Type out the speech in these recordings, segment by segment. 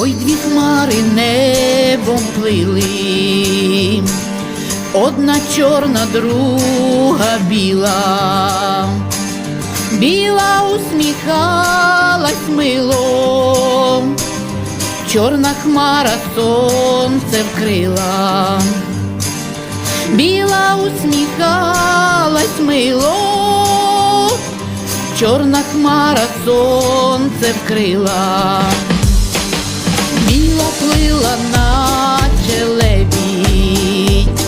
Ой, дві хмари небом плили, одна чорна, друга біла, біла усміхалась мило, чорна хмара сонце вкрила, біла усміхалась мило, чорна хмара сонце вкрила. Біла плила, наче лебідь,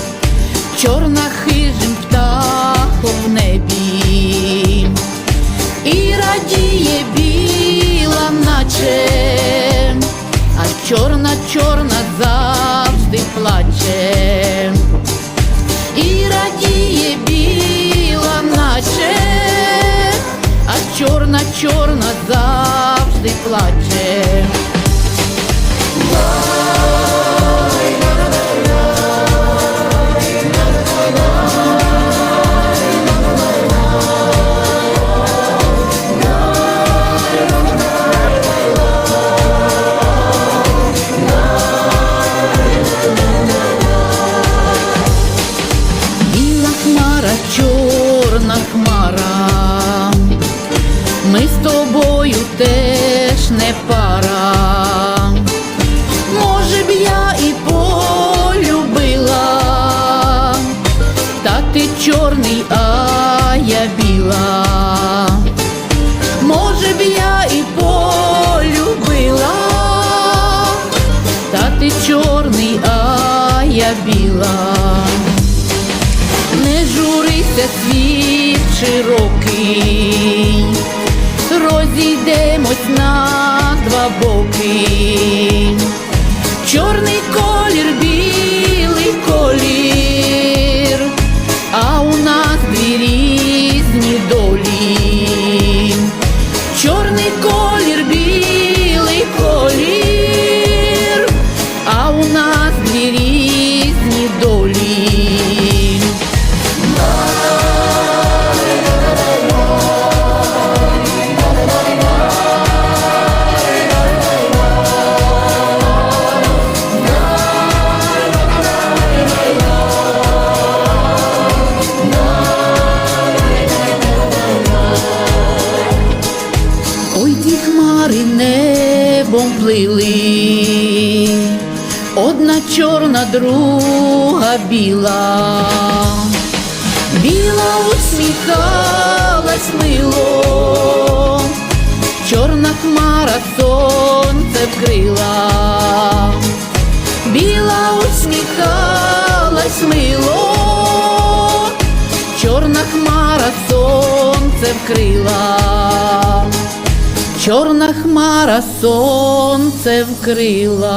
чорна хижим птахом в небі, і радіє біла, наче, а чорна, чорна завжди плаче, і радіє біла, наче, а чорна, чорна завжди плаче. Чорний, а я біла. Може б я і полюбила, та ти чорний, а я біла. Не журися, світ широкий, розійдемось на хмари небом плили, одна чорна, друга біла, біла усміхалась мило, чорна хмара сонце вкрила, біла усміхалась мило, чорна хмара сонце вкрила. Чорна хмара сонце вкрила.